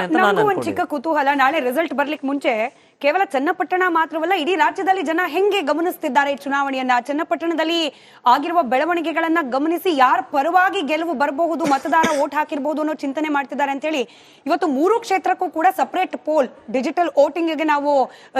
ಅಂತ ಒಂದು ಚಿಕ್ಕ ಕುತೂಹಲ. ನಾಳೆ ರಿಸಲ್ಟ್ ಬರ್ಲಿಕ್ಕೆ ಮುಂಚೆ ಕೇವಲ ಚನ್ನಪಟ್ಟಣ ಮಾತ್ರವಲ್ಲ, ಇಡೀ ರಾಜ್ಯದಲ್ಲಿ ಜನ ಹೆಂಗೆ ಗಮನಿಸ್ತಿದ್ದಾರೆ ಈ ಚುನಾವಣೆಯನ್ನ? ಚನ್ನಪಟ್ಟಣದಲ್ಲಿ ಆಗಿರುವ ಬೆಳವಣಿಗೆಗಳನ್ನ ಗಮನಿಸಿ ಯಾರ ಪರವಾಗಿ ಗೆಲುವು ಬರಬಹುದು, ಮತದಾರ ಓಟ್ ಹಾಕಿರಬಹುದು ಅನ್ನೋ ಚಿಂತನೆ ಮಾಡ್ತಿದ್ದಾರೆ ಅಂತ ಹೇಳಿ ಇವತ್ತು ಮೂರು ಕ್ಷೇತ್ರಕ್ಕೂ ಕೂಡ ಸಪರೇಟ್ ಪೋಲ್ ಡಿಜಿಟಲ್ಗೆ ನಾವು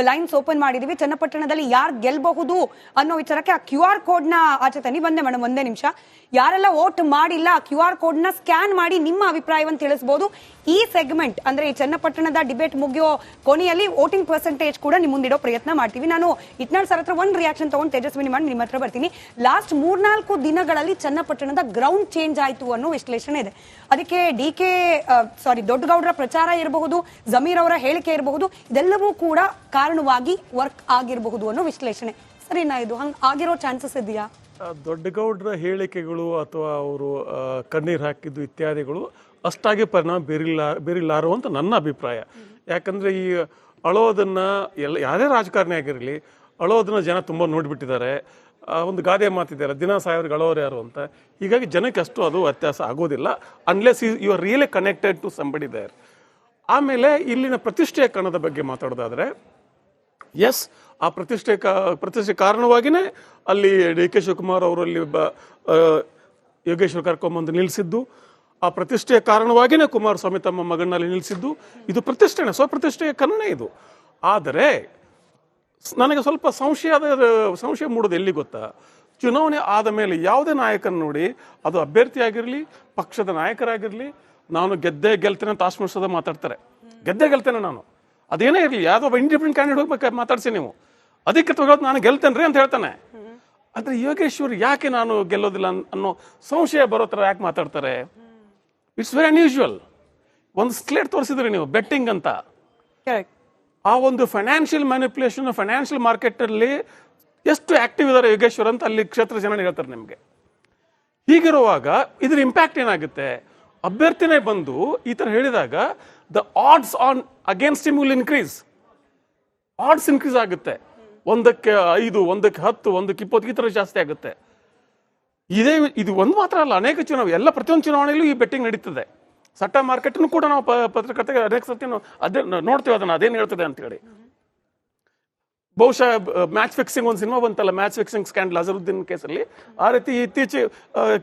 ಲೈನ್ಸ್ ಓಪನ್ ಮಾಡಿದೀವಿ. ಚನ್ನಪಟ್ಟಣದಲ್ಲಿ ಯಾರು ಗೆಲ್ಬಹುದು ಅನ್ನೋ ವಿಚಾರಕ್ಕೆ ಆ ಕ್ಯೂ ಆರ್ ಕೋಡ್ನ ಆಚೆ ತನಿ ಬಂದೆ ಮೇಡಮ್ ಒಂದೇ ನಿಮಿಷ. ಯಾರೆಲ್ಲ ವೋಟ್ ಮಾಡಿಲ್ಲ ಕ್ಯೂ ಆರ್ ಕೋಡ್ನ ಸ್ಕ್ಯಾನ್ ಮಾಡಿ ನಿಮ್ಮ ಅಭಿಪ್ರಾಯವನ್ನು ತಿಳಿಸಬಹುದು ಈ ಸೆಗ್ಮೆಂಟ್ ಅಂದ್ರೆ ಚನ್ನಪಟ್ಟಣದ ಡಿಬೇಟ್ ಮುಗಿಯೋ ಕೊನೆಯಲ್ಲಿ ವೋಟಿಂಗ್ ಪರ್ಸೆಂಟೇಜ್ ಕೂಡ ನಿಮ್ ಮುಂದಿಡೋ ಪ್ರಯತ್ನ ಮಾಡ್ತೀವಿ. ನಾನು ಇಟ್ನಾಳ್ ಸರ್ ಹತ್ರ ಒಂದು ರಿಯಾಕ್ಷನ್ ತಗೊಂಡು ತೇಜಸ್ವಿನಿ ಮಾಡಿ ನಿಮ್ಮ ಹತ್ರ ಬರ್ತೀನಿ. ಲಾಸ್ಟ್ ಮೂರ್ನಾಲ್ಕು ದಿನಗಳಲ್ಲಿ ಚನ್ನಪಟ್ಟಣದ ಗ್ರೌಂಡ್ ಚೇಂಜ್ ಆಯಿತು ಅನ್ನೋ ವಿಶ್ಲೇಷಣೆ ಇದೆ. ಅದಕ್ಕೆ ಡಿ ಕೆ ಸಾರಿ ದೊಡ್ಡಗೌಡರ ಪ್ರಚಾರ ಇರಬಹುದು, ಜಮೀರ್ ಅವರ ಹೇಳಿಕೆ ಇರಬಹುದು, ಇದೆಲ್ಲವೂ ಕೂಡ ಕಾರಣವಾಗಿ ವರ್ಕ್ ಆಗಿರಬಹುದು ಅನ್ನೋ ವಿಶ್ಲೇಷಣೆ. ಸರಿನಾ ಇದು ಹಂಗೆ ಆಗಿರೋ ಚಾನ್ಸಸ್ ಇದೆಯಾ? ದೊಡ್ಡಗೌಡರ ಹೇಳಿಕೆಗಳು ಅಥವಾ ಅವರು ಕಣ್ಣೀರು ಹಾಕಿದ್ದು ಇತ್ಯಾದಿಗಳು ಅಷ್ಟಾಗಿ ಪರಿಣಾಮ ಬೀರಿಲ್ಲ, ಬೀರಿಲ್ಲಾರು ಅಂತ ನನ್ನ ಅಭಿಪ್ರಾಯ. ಯಾಕಂದ್ರೆ ಈ ಅಳೋದನ್ನ ಎಲ್ಲ ಯಾರೇ ರಾಜಕಾರಣಿ ಆಗಿರಲಿ ಅಳೋದನ್ನ ಜನ ತುಂಬ ನೋಡಿಬಿಟ್ಟಿದ್ದಾರೆ. ಒಂದು ಗಾದೆ ಮಾತಿದ್ದಾರೆ ದಿನ ಸಾಯೋರಿಗೆ ಅಳೋರು ಯಾರು ಅಂತ. ಹೀಗಾಗಿ ಜನಕ್ಕೆ ಅಷ್ಟು ಅದು ವ್ಯತ್ಯಾಸ ಆಗೋದಿಲ್ಲ unless you are really connected to somebody there ಆಮೇಲೆ ಇಲ್ಲಿನ ಪ್ರತಿಷ್ಠೆಯ ಕಣದ ಬಗ್ಗೆ ಮಾತಾಡೋದಾದರೆ ಎಸ್ ಆ ಪ್ರತಿಷ್ಠೆ ಕಾ ಪ್ರತಿಷ್ಠೆ ಕಾರಣವಾಗಿಯೇ ಅಲ್ಲಿ ಡಿ ಕೆ ಶಿವಕುಮಾರ್ ಅವರಲ್ಲಿ ಬ ಆ, ಯೋಗೇಶ್ವರ್ ಕರ್ಕೊಂಬಂದು ನಿಲ್ಲಿಸಿದ್ದು ಆ ಪ್ರತಿಷ್ಠೆಯ ಕಾರಣವಾಗಿಯೇ ಕುಮಾರಸ್ವಾಮಿ ತಮ್ಮ ಮಗನಲ್ಲಿ ನಿಲ್ಲಿಸಿದ್ದು. ಇದು ಪ್ರತಿಷ್ಠೆನೆ, ಸ್ವಪ್ರತಿಷ್ಠೆಯ ಕನ್ನಡ ಇದು. ಆದರೆ, ನನಗೆ ಸ್ವಲ್ಪ ಸಂಶಯದ ಸಂಶಯ ಮೂಡೋದು ಎಲ್ಲಿ ಗೊತ್ತಾ? ಚುನಾವಣೆ ಆದ ಮೇಲೆ ಯಾವುದೇ ನಾಯಕನ ನೋಡಿ ಅದು ಅಭ್ಯರ್ಥಿಯಾಗಿರಲಿ, ಪಕ್ಷದ ನಾಯಕರಾಗಿರಲಿ, ನಾನು ಗೆದ್ದೆ ಗೆಲ್ತೇನೆ ಅಂತ ಆಶ್ವಾಸದ ಮಾತಾಡ್ತಾರೆ. ಗೆದ್ದೆ ಗೆಲ್ತೇನೆ ನಾನು. ಅದೇನೇ ಇರಲಿ, ಯಾವುದೋ ಒಬ್ಬ ಇಂಡಿಪೆಂಡೆಂಟ್ ಕ್ಯಾಂಡಿಡೇಟ್ ಹೋಗ್ಬೇಕು ಮಾತಾಡ್ಸಿ ನೀವು. ಅಧಿಕೃತವಾಗಿ ನಾನು ಗೆಲ್ತೇನೆ ರೀ ಅಂತ ಹೇಳ್ತಾನೆ. ಆದರೆ ಯೋಗೇಶ್ವರ್ ಯಾಕೆ ನಾನು ಗೆಲ್ಲೋದಿಲ್ಲ ಅನ್- ಅನ್ನೋ ಸಂಶಯ ಬರೋ ಥರ ಯಾಕೆ ಮಾತಾಡ್ತಾರೆ? ಇಟ್ಸ್ ವೆರಿ ಅನ್ಯೂಶುವಲ್ ಒಂದು ಸ್ಲೇಟ್ ತೋರಿಸಿದ್ರಿ ನೀವು ಬೆಟ್ಟಿಂಗ್ ಅಂತ. ಆ ಒಂದು ಫೈನಾನ್ಷಿಯಲ್ ಮ್ಯಾನಿಪುಲೇಷನ್ ಫೈನಾನ್ಷಿಯಲ್ ಮಾರ್ಕೆಟಲ್ಲಿ ಎಷ್ಟು ಆಕ್ಟಿವ್ ಇದ್ದಾರೆ ಯೋಗೇಶ್ವರ್ ಅಂತ ಅಲ್ಲಿ ಕ್ಷೇತ್ರ ಜನ ಹೇಳ್ತಾರೆ ನಿಮಗೆ. ಹೀಗಿರುವಾಗ ಇದ್ರ ಇಂಪ್ಯಾಕ್ಟ್ ಏನಾಗುತ್ತೆ? ಅಭ್ಯರ್ಥಿನೇ ಬಂದು ಈ ಥರ ಹೇಳಿದಾಗ the odds on against him will increase odds increase ಆಗುತ್ತೆ. ಒಂದಕ್ಕೆ ಐದು ಒಂದಕ್ಕೆ ಹತ್ತು ಒಂದಕ್ಕೆ ಇಪ್ಪತ್ತು ಈ ಥರ ಜಾಸ್ತಿ ಆಗುತ್ತೆ. ಇದೇ ಇದು ಒಂದು ಮಾತ್ರ ಅಲ್ಲ, ಅನೇಕ ಚುನಾವಣೆ ಎಲ್ಲ ಪ್ರತಿಯೊಂದು ಚುನಾವಣೆಯಲ್ಲೂ ಈ ಬೆಟ್ಟಿಂಗ್ ನಡೀತದೆ. ಸಟ್ಟ ಮಾರ್ಕೆಟ್ನು ಕೂಡ ನಾವು ಪತ್ರಕರ್ತೆಗೆ ಅನೇಕ ಸರ್ತಿ ನಾವು ಅದೇ ನೋಡ್ತೇವೆ ಅದನ್ನ, ಅದೇನು ಹೇಳ್ತದೆ ಅಂತೇಳಿ. ಬಹುಶಃ ಮ್ಯಾಚ್ ಫಿಕ್ಸಿಂಗ್ ಒಂದು ಸಿನಿಮಾ ಬಂತಲ್ಲ ಮ್ಯಾಚ್ ಫಿಕ್ಸಿಂಗ್ ಸ್ಕ್ಯಾಂಡಲ್ ಅಜರುದ್ದೀನ್ ಕೇಸಲ್ಲಿ. ಆ ರೀತಿ ಇತ್ತೀಚೆ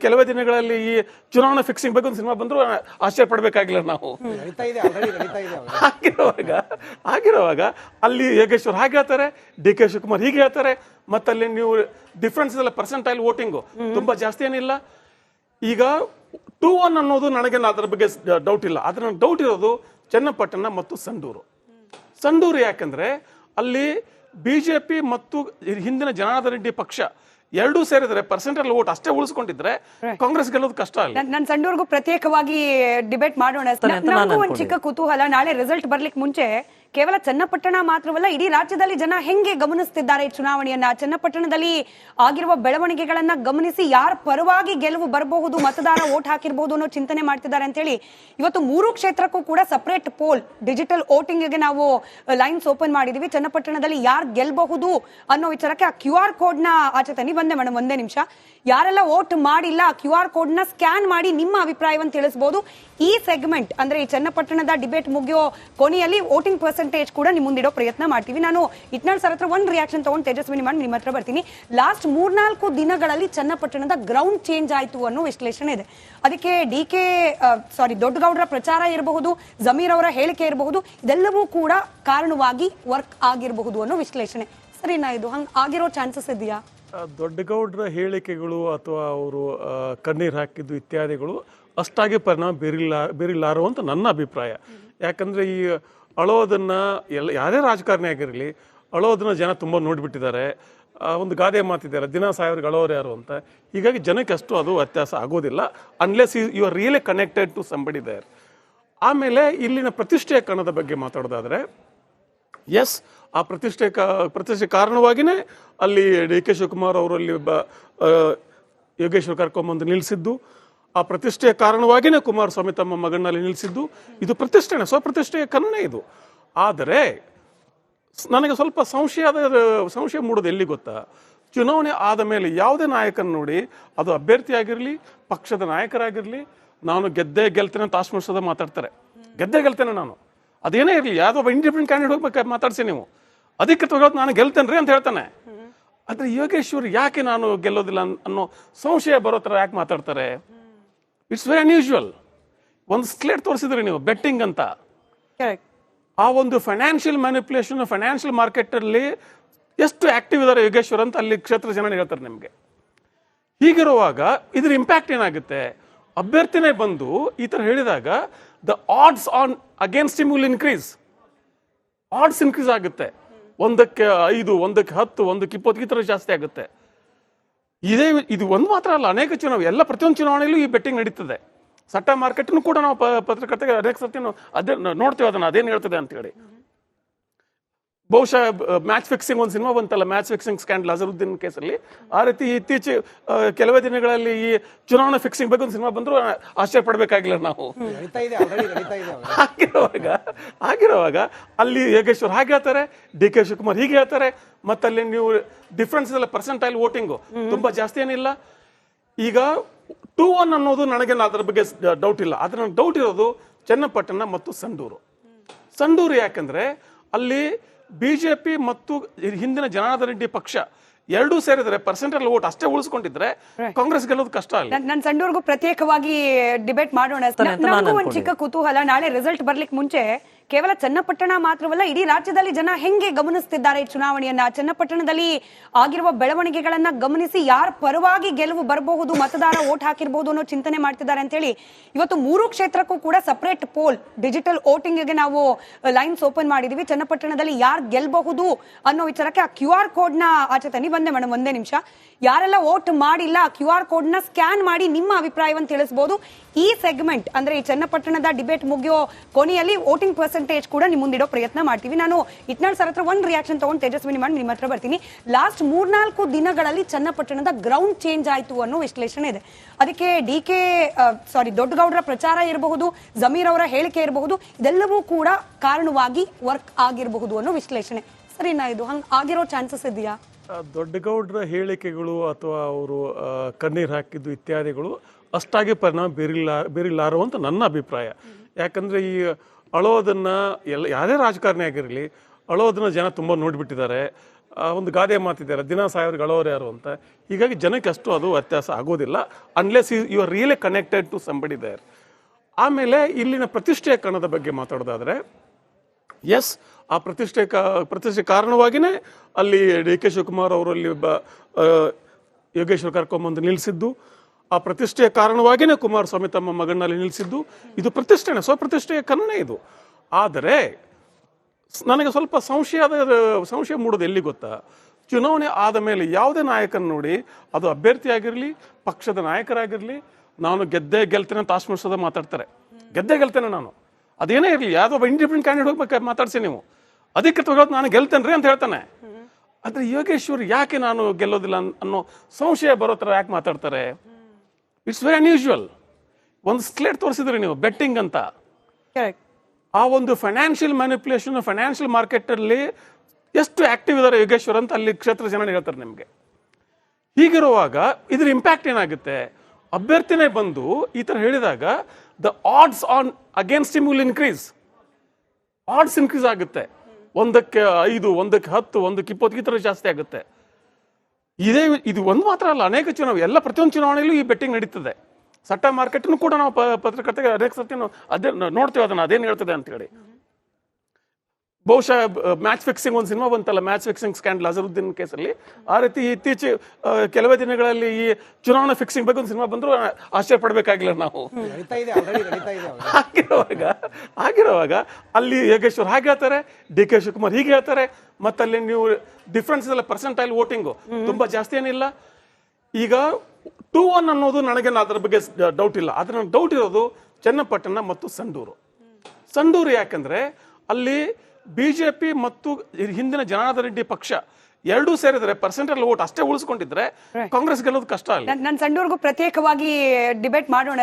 ಕೆಲವೇ ದಿನಗಳಲ್ಲಿ ಈ ಚುನಾವಣಾ ಫಿಕ್ಸಿಂಗ್ ಬಗ್ಗೆ ಒಂದು ಸಿನಿಮಾ ಬಂದರೂ ಆಶ್ಚರ್ಯ ಪಡಬೇಕಾಗಿಲ್ಲ ನಾವು. ಆಗಿರುವಾಗ ಆಗಿರುವಾಗ ಅಲ್ಲಿ ಯೋಗೇಶ್ವರ್ ಹಾಗೆ ಹೇಳ್ತಾರೆ ಡಿ ಕೆ ಶಿವಕುಮಾರ್ ಹೀಗೆ ಹೇಳ್ತಾರೆ ಮತ್ತಲ್ಲಿ ನೀವು ಡಿಫ್ರೆನ್ಸ್ ಎಲ್ಲ ಪರ್ಸೆಂಟೈಲ್ ವೋಟಿಂಗು ತುಂಬಾ ಜಾಸ್ತಿ ಏನಿಲ್ಲ. ಈಗ ಟೂ ಒನ್ ಅನ್ನೋದು ನನಗೆ ಅದರ ಬಗ್ಗೆ ಡೌಟ್ ಇಲ್ಲ. ಆದ್ರೆ ನನಗೆ ಡೌಟ್ ಇರೋದು ಚನ್ನಪಟ್ಟಣ ಮತ್ತು ಸಂಡೂರು. ಸಂಡೂರು ಯಾಕಂದ್ರೆ ಅಲ್ಲಿ ಬಿಜೆಪಿ ಮತ್ತು ಹಿಂದಿನ ಜನಾರ್ದನ ರೆಡ್ಡಿ ಪಕ್ಷ ಎರಡೂ ಸೇರಿದ್ರೆ ಪರ್ಸೆಂಟಲ್ ವೋಟ್ ಅಷ್ಟೇ ಉಳಿಸ್ಕೊಂಡಿದ್ರೆ ಕಾಂಗ್ರೆಸ್ ಗೆಲ್ಲೋದು ಕಷ್ಟ ಅಲ್ಲ ನನ್ನ ಸಂಡೂರ್ಗೂ ಪ್ರತ್ಯೇಕವಾಗಿ ಡಿಬೇಟ್ ಮಾಡೋಣ. ನಾನು ಚಿಕ್ಕ ಕುತೂಹಲ. ನಾಳೆ ರಿಸಲ್ಟ್ ಬರ್ಲಿಕ್ಕೆ ಮುಂಚೆ ಕೇವಲ ಚನ್ನಪಟ್ಟಣ ಮಾತ್ರವಲ್ಲ, ಇಡೀ ರಾಜ್ಯದಲ್ಲಿ ಜನ ಹೆಂಗೆ ಗಮನಿಸ್ತಿದ್ದಾರೆ ಈ ಚುನಾವಣೆಯನ್ನ? ಚನ್ನಪಟ್ಟಣದಲ್ಲಿ ಆಗಿರುವ ಬೆಳವಣಿಗೆಗಳನ್ನ ಗಮನಿಸಿ ಯಾರ ಪರವಾಗಿ ಗೆಲುವು ಬರಬಹುದು, ಮತದಾರ ವೋಟ್ ಹಾಕಿರಬಹುದು ಅನ್ನೋ ಚಿಂತನೆ ಮಾಡ್ತಿದ್ದಾರೆ ಅಂತ ಹೇಳಿ ಇವತ್ತು ಮೂರು ಕ್ಷೇತ್ರಕ್ಕೂ ಕೂಡ ಸಪರೇಟ್ ಪೋಲ್ ಡಿಜಿಟಲ್ಗೆ ನಾವು ಲೈನ್ಸ್ ಓಪನ್ ಮಾಡಿದೀವಿ. ಚನ್ನಪಟ್ಟಣದಲ್ಲಿ ಯಾರು ಗೆಲ್ಬಹುದು ಅನ್ನೋ ವಿಚಾರಕ್ಕೆ ಆ ಕ್ಯೂ ಆರ್ ಕೋಡ್ನ ಆಚೆ ತನ್ನಿ. ಬಂದೆ ಮೇಡಮ್ ಒಂದೇ ನಿಮಿಷ. ಯಾರೆಲ್ಲ ವೋಟ್ ಮಾಡಿಲ್ಲ ಕ್ಯೂ ಆರ್ ಕೋಡ್ನ ಸ್ಕ್ಯಾನ್ ಮಾಡಿ ನಿಮ್ಮ ಅಭಿಪ್ರಾಯವನ್ನು ತಿಳಿಸಬಹುದು ಈ ಸೆಗ್ಮೆಂಟ್ ಅಂದ್ರೆ ಈ ಚನ್ನಪಟ್ಟಣದ ಡಿಬೇಟ್ ಮುಗಿಯೋ ಕೊನೆಯಲ್ಲಿ ವೋಟಿಂಗ್ ಪರ್ಸೆಂಟೇಜ್ ಕೂಡ ನಿಮ್ಮ ಮುಂದಿಡೋ ಪ್ರಯತ್ನ ಮಾಡ್ತೀವಿ. ನಾನು ಇಟ್ನಾಳ್ ಸರ್ ಹತ್ರ ಒಂದು ರಿಯಾಕ್ಷನ್ ತಗೊಂಡು ತೇಜಸ್ವಿನಿ ಮಾಡಿ ನಿಮ್ಮ ಹತ್ರ ಬರ್ತೀನಿ. ಲಾಸ್ಟ್ ಮೂರ್ನಾಲ್ಕು ದಿನಗಳಲ್ಲಿ ಚನ್ನಪಟ್ಟಣದ ಗ್ರೌಂಡ್ ಚೇಂಜ್ ಆಯಿತು ಅನ್ನೋ ವಿಶ್ಲೇಷಣೆ ಇದೆ. ಅದಕ್ಕೆ ಡಿ ಕೆ ಸಾರಿ ದೊಡ್ಡಗೌಡರ ಪ್ರಚಾರ ಇರಬಹುದು, ಜಮೀರ್ ಅವರ ಹೇಳಿಕೆ ಇರಬಹುದು, ಇದೆಲ್ಲವೂ ಕೂಡ ಕಾರಣವಾಗಿ ವರ್ಕ್ ಆಗಿರಬಹುದು ಅನ್ನೋ ವಿಶ್ಲೇಷಣೆ. ಸರಿನಾ ಇದು? ಹಂಗೆ ಆಗಿರೋ ಚಾನ್ಸಸ್ ಇದೆಯಾ? ದೊಡ್ಡಗೌಡರ ಹೇಳಿಕೆಗಳು ಅಥವಾ ಅವರು ಕಣ್ಣೀರು ಹಾಕಿದ್ದು ಇತ್ಯಾದಿಗಳು ಅಷ್ಟಾಗಿ ಪರಿಣಾಮ ಬೀರಿಲ್ಲ, ಬೀರಿಲ್ಲಾರು ಅಂತ ನನ್ನ ಅಭಿಪ್ರಾಯ. ಯಾಕಂದ್ರೆ ಈ ಅಳೋದನ್ನ ಎಲ್ಲ ಯಾರೇ ರಾಜಕಾರಣಿ ಆಗಿರಲಿ ಅಳೋದನ್ನ ಜನ ತುಂಬ ನೋಡಿಬಿಟ್ಟಿದ್ದಾರೆ. ಒಂದು ಗಾದೆ ಮಾತಿದ್ದಾರೆ ದಿನ ಸಾವಿರ ಅಳೋರು ಯಾರು ಅಂತ. ಹೀಗಾಗಿ ಜನಕ್ಕೆ ಅಷ್ಟು ಅದು ವ್ಯತ್ಯಾಸ ಆಗೋದಿಲ್ಲ unless you are really connected to somebody there ಆಮೇಲೆ ಇಲ್ಲಿನ ಪ್ರತಿಷ್ಠೆಯ ಕಣದ ಬಗ್ಗೆ ಮಾತಾಡೋದಾದರೆ ಎಸ್ ಆ ಪ್ರತಿಷ್ಠೆ ಕ ಪ್ರತಿಷ್ಠೆ ಕಾರಣವಾಗಿಯೇ ಅಲ್ಲಿ ಡಿ ಕೆ ಶಿವಕುಮಾರ್ ಅವರಲ್ಲಿ ಬ ಆ, ಯೋಗೇಶ್ವರ್ ಕರ್ಕೊಂಬಂದು ನಿಲ್ಲಿಸಿದ್ದು ಆ ಪ್ರತಿಷ್ಠೆಯ ಕಾರಣವಾಗಿಯೇ ಕುಮಾರಸ್ವಾಮಿ ತಮ್ಮ ಮಗನಲ್ಲಿ ನಿಲ್ಲಿಸಿದ್ದು. ಇದು ಪ್ರತಿಷ್ಠೆನೆ, ಸ್ವಪ್ರತಿಷ್ಠೆಯ ಕನ್ನೆ ಇದು. ಆದರೆ ನನಗೆ ಸ್ವಲ್ಪ ಸಂಶಯದ ಸಂಶಯ ಮೂಡೋದು ಎಲ್ಲಿ ಗೊತ್ತಾ? ಚುನಾವಣೆ ಆದ ಮೇಲೆ ಯಾವುದೇ ನಾಯಕನ ನೋಡಿ ಅದು ಅಭ್ಯರ್ಥಿಯಾಗಿರಲಿ, ಪಕ್ಷದ ನಾಯಕರಾಗಿರಲಿ, ನಾನು ಗೆದ್ದೆ ಗೆಲ್ತೇನೆ ಅಂತ ಆಶ್ವಾಸದ ಮಾತಾಡ್ತಾರೆ. ಗೆದ್ದೆ ಗೆಲ್ತೇನೆ ನಾನು. ಅದೇನೇ ಇರಲಿ, ಯಾವುದೋ ಒಬ್ಬ ಇಂಡಿಪೆಂಡೆಂಟ್ ಕ್ಯಾಂಡಿಡೇಟ್ ಹೋಗ್ಬೇಕು ಮಾತಾಡ್ಸಿ ನೀವು. ಅಧಿಕೃತವಾಗಿ ನಾನು ಗೆಲ್ತೇನೆ ರೀ ಅಂತ ಹೇಳ್ತಾನೆ. ಆದರೆ ಯೋಗೇಶ್ವರ್ ಯಾಕೆ ನಾನು ಗೆಲ್ಲೋದಿಲ್ಲ ಅನ್- ಅನ್ನೋ ಸಂಶಯ ಬರೋ ಥರ ಯಾಕೆ ಮಾತಾಡ್ತಾರೆ? ಇಟ್ಸ್ ವೆರಿ ಅನ್ಯೂಶುವಲ್ ಒಂದು ಸ್ಲೇಟ್ ತೋರಿಸಿದ್ರಿ ನೀವು ಬೆಟ್ಟಿಂಗ್ ಅಂತ. ಆ ಒಂದು ಫೈನಾನ್ಷಿಯಲ್ ಮ್ಯಾನಿಪುಲೇಷನ್ ಫೈನಾನ್ಷಿಯಲ್ ಮಾರ್ಕೆಟಲ್ಲಿ ಎಷ್ಟು ಆಕ್ಟಿವ್ ಇದ್ದಾರೆ ಯೋಗೇಶ್ವರ್ ಅಂತ ಅಲ್ಲಿ ಕ್ಷೇತ್ರ ಜನ ಹೇಳ್ತಾರೆ ನಿಮಗೆ. ಹೀಗಿರುವಾಗ ಇದ್ರ ಇಂಪ್ಯಾಕ್ಟ್ ಏನಾಗುತ್ತೆ? ಅಭ್ಯರ್ಥಿನೇ ಬಂದು ಈ ಥರ ಹೇಳಿದಾಗ the odds on against will increase odds increase ಆಗುತ್ತೆ. ಒಂದಕ್ಕೆ ಐದು ಒಂದಕ್ಕೆ ಹತ್ತು ಒಂದಕ್ಕೆ ಇಪ್ಪತ್ತು ಈ ಥರ ಜಾಸ್ತಿ ಆಗುತ್ತೆ. ಇದೇ ಇದು ಒಂದು ಮಾತ್ರ ಅಲ್ಲ, ಅನೇಕ ಚುನಾವಣೆ, ಎಲ್ಲ ಪ್ರತಿಯೊಂದು ಚುನಾವಣೆಯಲ್ಲೂ ಈ ಬೆಟ್ಟಿಂಗ್ ನಡೀತದೆ. ಸಟ್ಟ ಮಾರ್ಕೆಟ್ನು ಕೂಡ ನಾವು ಪತ್ರಕರ್ತೆಗೆ ಅನೇಕ ಸರ್ತಿ ಅದೇ ನೋಡ್ತೇವೆ ಅದನ್ನ, ಅದೇನು ಹೇಳ್ತದೆ ಅಂತೇಳಿ. ಬಹುಶಃ ಮ್ಯಾಚ್ ಫಿಕ್ಸಿಂಗ್ ಒಂದು ಸಿನಿಮಾ ಬಂತಲ್ಲ ಮ್ಯಾಚ್ ಫಿಕ್ಸಿಂಗ್ ಸ್ಕ್ಯಾಂಡಲ್ ಅಜರುದ್ದೀನ್ ಕೇಸಲ್ಲಿ. ಆ ರೀತಿ ಇತ್ತೀಚೆ ಕೆಲವೇ ದಿನಗಳಲ್ಲಿ ಈ ಚುನಾವಣಾ ಫಿಕ್ಸಿಂಗ್ ಬಗ್ಗೆ ಒಂದು ಸಿನಿಮಾ ಬಂದರೂ ಆಶ್ಚರ್ಯ ಪಡಬೇಕಾಗಿಲ್ಲ ನಾವು. ಆಗಿರುವಾಗ ಆಗಿರುವಾಗ ಅಲ್ಲಿ ಯೋಗೇಶ್ವರ್ ಹಾಗೆ ಹೇಳ್ತಾರೆ ಡಿ ಕೆ ಶಿವಕುಮಾರ್ ಹೀಗೆ ಹೇಳ್ತಾರೆ ಮತ್ತಲ್ಲಿ ನೀವು ಡಿಫ್ರೆನ್ಸ್ ಎಲ್ಲ ಪರ್ಸೆಂಟೈಲ್ ವೋಟಿಂಗು ತುಂಬಾ ಜಾಸ್ತಿ ಏನಿಲ್ಲ. ಈಗ ಟೂ ಒನ್ ಅನ್ನೋದು ನನಗೆ ಅದ್ರ ಬಗ್ಗೆ ಡೌಟ್ ಇಲ್ಲ. ಆದ್ರೆ ನನಗೆ ಡೌಟ್ ಇರೋದು ಚನ್ನಪಟ್ಟಣ ಮತ್ತು ಸಂಡೂರು. ಸಂಡೂರು ಯಾಕಂದ್ರೆ ಅಲ್ಲಿ ಬಿಜೆಪಿ ಮತ್ತು ಹಿಂದಿನ ಜನಾರ್ದನ ರೆಡ್ಡಿ ಪಕ್ಷ ಎರಡೂ ಸೇರಿದ್ರೆ ಪರ್ಸೆಂಟಲ್ ವೋಟ್ ಅಷ್ಟೇ ಉಳಿಸ್ಕೊಂಡಿದ್ರೆ ಕಾಂಗ್ರೆಸ್ ಗೆಲ್ಲೋದು ಕಷ್ಟ ಅಲ್ಲ ನನ್ನ ನನ್ ಸಂಡೂರ್ಗೂ ಪ್ರತ್ಯೇಕವಾಗಿ ಡಿಬೇಟ್ ಮಾಡೋಣ. ಚಿಕ್ಕ ಕುತೂಹಲ ನಾಳೆ ರಿಸಲ್ಟ್ ಬರ್ಲಿಕ್ಕೆ ಮುಂಚೆ ಕೇವಲ ಚನ್ನಪಟ್ಟಣ ಮಾತ್ರವಲ್ಲ, ಇಡೀ ರಾಜ್ಯದಲ್ಲಿ ಜನ ಹೆಂಗೆ ಗಮನಿಸ್ತಿದ್ದಾರೆ ಈ ಚುನಾವಣೆಯನ್ನ? ಚನ್ನಪಟ್ಟಣದಲ್ಲಿ ಆಗಿರುವ ಬೆಳವಣಿಗೆಗಳನ್ನ ಗಮನಿಸಿ ಯಾರ ಪರವಾಗಿ ಗೆಲುವು ಬರಬಹುದು, ಮತದಾರ ವೋಟ್ ಹಾಕಿರಬಹುದು ಅನ್ನೋ ಚಿಂತನೆ ಮಾಡ್ತಿದ್ದಾರೆ ಅಂತ ಹೇಳಿ ಇವತ್ತು ಮೂರು ಕ್ಷೇತ್ರಕ್ಕೂ ಕೂಡ ಸಪರೇಟ್ ಪೋಲ್ ಡಿಜಿಟಲ್ ವೋಟಿಂಗ್ಗೆ ನಾವು ಲೈನ್ಸ್ ಓಪನ್ ಮಾಡಿದೀವಿ. ಚನ್ನಪಟ್ಟಣದಲ್ಲಿ ಯಾರು ಗೆಲ್ಲಬಹುದು ಅನ್ನೋ ವಿಚಾರಕ್ಕೆ ಆ ಕ್ಯೂ ಆರ್ ಕೋಡ್ನ ಆಚೆ ಬಂದೆ ಮೇಡಮ್ ಒಂದೇ ನಿಮಿಷ. ಯಾರೆಲ್ಲ ವೋಟ್ ಮಾಡಿಲ್ಲ ಕ್ಯೂ ಆರ್ ಕೋಡ್ ಸ್ಕ್ಯಾನ್ ಮಾಡಿ ನಿಮ್ಮ ಅಭಿಪ್ರಾಯವನ್ನು ತಿಳಿಸಬಹುದು ಈ ಸೆಗ್ಮೆಂಟ್ ಅಂದ್ರೆ ಈ ಚನ್ನಪಟ್ಟಣದ ಡಿಬೇಟ್ ಮುಗಿಯೋ ಕೊನೆಯಲ್ಲಿ ವೋಟಿಂಗ್ ಪರ್ಸೆಂಟೇಜ್ ಕೂಡ ನಿಮ್ ಮುಂದಿಡೋ ಪ್ರಯತ್ನ ಮಾಡ್ತೀವಿ. ನಾನು ಇಟ್ನಾಳ್ ಸರ್ ಹತ್ರ ಒಂದು ರಿಯಾಕ್ಷನ್ ತಗೊಂಡು ತೇಜಸ್ವಿನಿ ಮಾಡಿ ನಿಮ್ಮ ಹತ್ರ ಬರ್ತೀನಿ. ಲಾಸ್ಟ್ ಮೂರ್ನಾಲ್ಕು ದಿನಗಳಲ್ಲಿ ಚನ್ನಪಟ್ಟಣದ ಗ್ರೌಂಡ್ ಚೇಂಜ್ ಆಯ್ತು ಅನ್ನೋ ವಿಶ್ಲೇಷಣೆ ಇದೆ. ಅದಕ್ಕೆ ಡಿ ಕೆ ಸಾರಿ ದೊಡ್ಡಗೌಡರ ಪ್ರಚಾರ ಇರಬಹುದು, ಜಮೀರ್ ಅವರ ಹೇಳಿಕೆ ಇರಬಹುದು, ಇದೆಲ್ಲವೂ ಕೂಡ ಕಾರಣವಾಗಿ ವರ್ಕ್ ಆಗಿರಬಹುದು ಅನ್ನೋ ವಿಶ್ಲೇಷಣೆ. ಸರಿನಾ ಇದು ಹಂಗ್ ಆಗಿರೋ ಚಾನ್ಸಸ್ ಇದೆಯಾ? ದೊಡ್ಡಗೌಡ್ರ ಹೇಳಿಕೆಗಳು ಅಥವಾ ಅವರು ಕಣ್ಣೀರು ಹಾಕಿದ್ದು ಇತ್ಯಾದಿಗಳು ಅಷ್ಟಾಗಿ ಪರಿಣಾಮ ಬೀರಿಲ್ಲ, ಬೀರಿಲ್ಲಾರು ಅಂತ ನನ್ನ ಅಭಿಪ್ರಾಯ. ಯಾಕಂದರೆ ಈ ಅಳೋದನ್ನು ಎಲ್ಲ ಯಾವುದೇ ರಾಜಕಾರಣಿ ಆಗಿರಲಿ, ಅಳೋದನ್ನು ಜನ ತುಂಬ ನೋಡಿಬಿಟ್ಟಿದ್ದಾರೆ. ಒಂದು ಗಾದೆ ಮಾತಿದ್ದಾರೆ, ದಿನ ಸಾಯೋರಿಗೆ ಅಳೋರು ಯಾರು ಅಂತ. ಹೀಗಾಗಿ ಜನಕ್ಕೆ ಅಷ್ಟು ಅದು ವ್ಯತ್ಯಾಸ ಆಗೋದಿಲ್ಲ unless you are really connected to somebody there ಆಮೇಲೆ ಇಲ್ಲಿನ ಪ್ರತಿಷ್ಠೆಯ ಕಣದ ಬಗ್ಗೆ ಮಾತಾಡೋದಾದರೆ ಎಸ್ ಆ ಪ್ರತಿಷ್ಠೆ ಕ, ಪ್ರತಿಷ್ಠೆ ಕಾರಣವಾಗಿಯೇ ಅಲ್ಲಿ ಡಿ ಕೆ ಶಿವಕುಮಾರ್ ಅವರು ಅಲ್ಲಿ ಬ ಯೋಗೇಶ್ವರ್ ಕರ್ಕೊಂಬಂದು ನಿಲ್ಲಿಸಿದ್ದು ಆ ಪ್ರತಿಷ್ಠೆಯ ಕಾರಣವಾಗಿಯೇ ಕುಮಾರಸ್ವಾಮಿ ತಮ್ಮ ಮಗನಲ್ಲಿ ನಿಲ್ಲಿಸಿದ್ದು. ಇದು ಪ್ರತಿಷ್ಠೆನೇ ಸ್ವಪ್ರತಿಷ್ಠೆಯ ಕನ್ನ ಇದು. ಆದರೆ ನನಗೆ ಸ್ವಲ್ಪ ಸಂಶಯದ ಸಂಶಯ ಮೂಡೋದು ಎಲ್ಲಿ ಗೊತ್ತಾ? ಚುನಾವಣೆ ಆದ ಮೇಲೆ ಯಾವುದೇ ನಾಯಕನ ನೋಡಿ ಅದು ಅಭ್ಯರ್ಥಿಯಾಗಿರಲಿ ಪಕ್ಷದ ನಾಯಕರಾಗಿರಲಿ ನಾನು ಗೆದ್ದೆ ಗೆಲ್ತೇನೆ ಅಂತ ಆಶ್ವಾಸದ ಮಾತಾಡ್ತಾರೆ. ಗೆದ್ದೆ ಗೆಲ್ತೇನೆ ನಾನು. ಅದೇನೇ ಇರಲಿ ಯಾವುದೋ ಒಬ್ಬ ಇಂಡಿಪೆಂಡೆಂಟ್ ಕ್ಯಾಂಡಿಡೇಟ್ ಹೋಗ್ಬೇಕು ಮಾತಾಡ್ಸಿ ನೀವು. ಅಧಿಕೃತವಾಗಿ ನಾನು ಗೆಲ್ತೇನೆ ರೀ ಅಂತ ಹೇಳ್ತಾನೆ. ಆದರೆ ಯೋಗೇಶ್ವರ್ ಯಾಕೆ ನಾನು ಗೆಲ್ಲೋದಿಲ್ಲ ಅನ್- ಅನ್ನೋ ಸಂಶಯ ಬರೋ ಥರ ಯಾಕೆ ಮಾತಾಡ್ತಾರೆ? ಇಟ್ಸ್ ವೆರಿ ಅನ್ಯೂಶುವಲ್ ಒಂದು ಸ್ಲೇಟ್ ತೋರಿಸಿದ್ರೆ ನೀವು ಬೆಟ್ಟಿಂಗ್ ಅಂತ. ಆ ಒಂದು ಫೈನಾನ್ಷಿಯಲ್ ಮ್ಯಾನಿಪುಲೇಷನ್ ಫೈನಾನ್ಷಿಯಲ್ ಮಾರ್ಕೆಟಲ್ಲಿ ಎಷ್ಟು ಆಕ್ಟಿವ್ ಇದ್ದಾರೆ ಯೋಗೇಶ್ವರ್ ಅಂತ ಅಲ್ಲಿ ಕ್ಷೇತ್ರ ಜನ ಹೇಳ್ತಾರೆ ನಿಮಗೆ. ಹೀಗಿರುವಾಗ ಇದ್ರ ಇಂಪ್ಯಾಕ್ಟ್ ಏನಾಗುತ್ತೆ? ಅಭ್ಯರ್ಥಿನೇ ಬಂದು ಈ ಥರ ಹೇಳಿದಾಗ the odds on against will increase odds increase ಆಗುತ್ತೆ. ಒಂದಕ್ಕೆ ಐದು ಒಂದಕ್ಕೆ ಹತ್ತು ಒಂದಕ್ಕೆ ಇಪ್ಪತ್ತು ಈ ಥರ ಜಾಸ್ತಿ ಆಗುತ್ತೆ. ಇದೇ ಇದು ಒಂದು ಮಾತ್ರ ಅಲ್ಲ, ಅನೇಕ ಚುನಾವಣೆ ಎಲ್ಲ ಪ್ರತಿಯೊಂದು ಚುನಾವಣೆಯಲ್ಲೂ ಈ ಬೆಟ್ಟಿಂಗ್ ನಡೀತದೆ. ಸಟ್ಟ ಮಾರ್ಕೆಟ್ನು ಕೂಡ ನಾವು ಪತ್ರಕರ್ತೆಗೆ ಅನೇಕ ಸರ್ತಿ ಅದೇ ನೋಡ್ತೇವೆ ಅದನ್ನು, ಅದೇನು ಹೇಳ್ತದೆ ಅಂತೇಳಿ ಬಹುಶಃ ಮ್ಯಾಚ್ ಫಿಕ್ಸಿಂಗ್ ಒಂದು ಸಿನಿಮಾ ಬಂತಲ್ಲ ಮ್ಯಾಚ್ ಫಿಕ್ಸಿಂಗ್ ಸ್ಕ್ಯಾಂಡಲ್ ಅಜರುದ್ದೀನ್ ಕೇಸಲ್ಲಿ. ಆ ರೀತಿ ಇತ್ತೀಚೆ ಕೆಲವೇ ದಿನಗಳಲ್ಲಿ ಈ ಚುನಾವಣಾ ಫಿಕ್ಸಿಂಗ್ ಬಗ್ಗೆ ಒಂದು ಸಿನಿಮಾ ಬಂದರೂ ಆಶ್ಚರ್ಯ ಪಡಬೇಕಾಗಿಲ್ಲ ನಾವು. ಆಗಿರುವಾಗ ಆಗಿರುವಾಗ ಅಲ್ಲಿ ಯೋಗೇಶ್ವರ್ ಹಾಗೆ ಹೇಳ್ತಾರೆ ಡಿ ಕೆ ಶಿವಕುಮಾರ್ ಹೀಗೆ ಹೇಳ್ತಾರೆ ಮತ್ತಲ್ಲಿ ನೀವು ಡಿಫ್ರೆನ್ಸ್ ಎಲ್ಲ ಪರ್ಸೆಂಟೈಲ್ ವೋಟಿಂಗು ತುಂಬ ಜಾಸ್ತಿ ಏನಿಲ್ಲ. ಈಗ ಟೂ ಒನ್ ಅನ್ನೋದು ನನಗೆ ಅದ್ರ ಬಗ್ಗೆ ಡೌಟ್ ಇಲ್ಲ. ಆದರೆ ನನಗೆ ಡೌಟ್ ಇರೋದು ಚನ್ನಪಟ್ಟಣ ಮತ್ತು ಸಂಡೂರು. ಸಂಡೂರು ಯಾಕಂದರೆ ಅಲ್ಲಿ ಬಿಜೆಪಿ ಮತ್ತು ಹಿಂದಿನ ಜನಾರ್ದನ ರೆಡ್ಡಿ ಪಕ್ಷ ಎರಡೂ ಸೇರಿದ್ರೆ ಪರ್ಸೆಂಟಲ್ ವೋಟ್ ಅಷ್ಟೇ ಉಳಿಸ್ಕೊಂಡಿದ್ರೆ ಕಾಂಗ್ರೆಸ್ ಗೆಲ್ಲೋದು ಕಷ್ಟ ಆಗಲಿ ನಾನು ನನ್ ಸಂಡೂರ್ಗೂ ಪ್ರತ್ಯೇಕವಾಗಿ ಡಿಬೇಟ್ ಮಾಡೋಣ.